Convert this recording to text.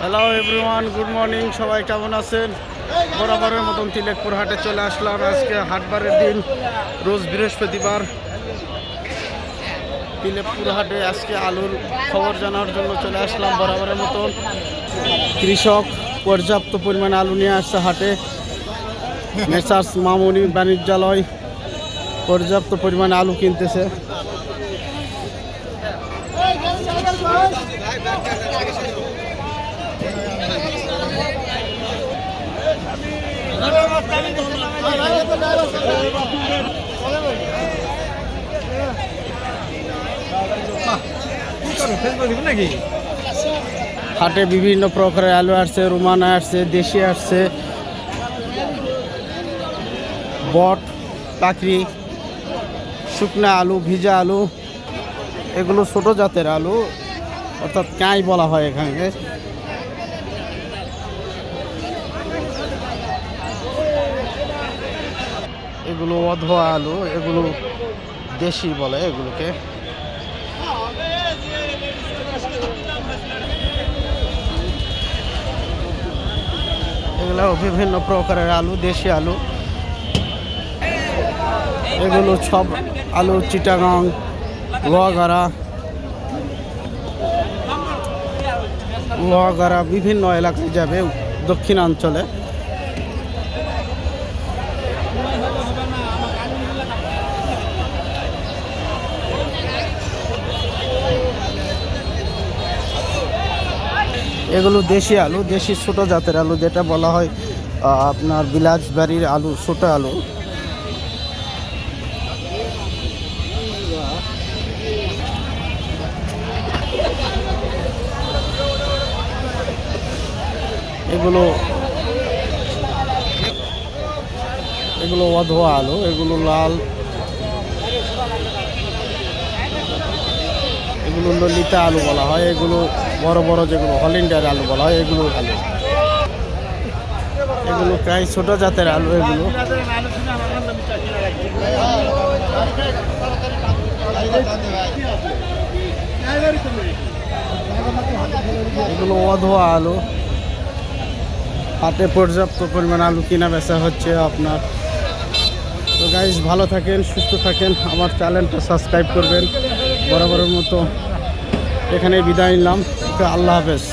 Hello everyone good morning সবাই কেমন আছেন বরাবরের মতন তিলেকপুর হাটে চলে আসলাম আজকে হাটবারের দিন রোজ বৃহস্পতিবার তিলেকপুর হাটে আজকে আলুর খবর জানার জন্য চলে আসলাম বরাবরের মতন কৃষক পর্যাপ্ত পরিমাণে আলু নিয়ে আসছে হাটে মেসার্স মামুনি বাণিজ্যালয় পর্যাপ্ত পরিমাণে আলু কিনতেছে হাটে বিভিন্ন প্রকারের আলু আসছে, রুমানা আসছে, দেশি আসছে। বট, পাকড়ি, শুকনা আলু, ভিজা আলু, এগুলো ছোট জাতের আলু, অর্থাৎ কাঁই বলা হয় এখানে। এগুলো অধোয়া আলু, এগুলো দেশি বলে এগুলোকে। এগুলো বিভিন্ন প্রকারের আলু, দেশি আলু। এগুলো সব আলু, চিটাগাং লোহাগাড়া লোহাগাড়া বিভিন্ন এলাকায় যাবে দক্ষিণাঞ্চলে। এগুলো দেশি আলু, দেশি ছোটো জাতের আলু, যেটা বলা হয় আপনার বিলাসবাড়ির আলু, ছোটো আলু। এগুলো এগুলো অধোয়া আলু, এগুলো লাল এগুলো ললিতা আলু বলা হয়, এগুলো বড় বড় যেগুলো হল ইন্ডিয়ার আলু বলা হয়, এগুলো আলু এগুলো প্রায় ছোট জাতের আলু এগুলো। এগুলো অধোয়া আলু। হাতে পর্যাপ্ত পরিমাণ আলু কিনা বেচা হচ্ছে আপনার। তো গাইজ ভালো থাকেন, সুস্থ থাকেন। আমার চ্যানেলটা সাবস্ক্রাইব করবেন। মতো এখানে বিদায় নিলাম। আল্লাহ হাফেজ।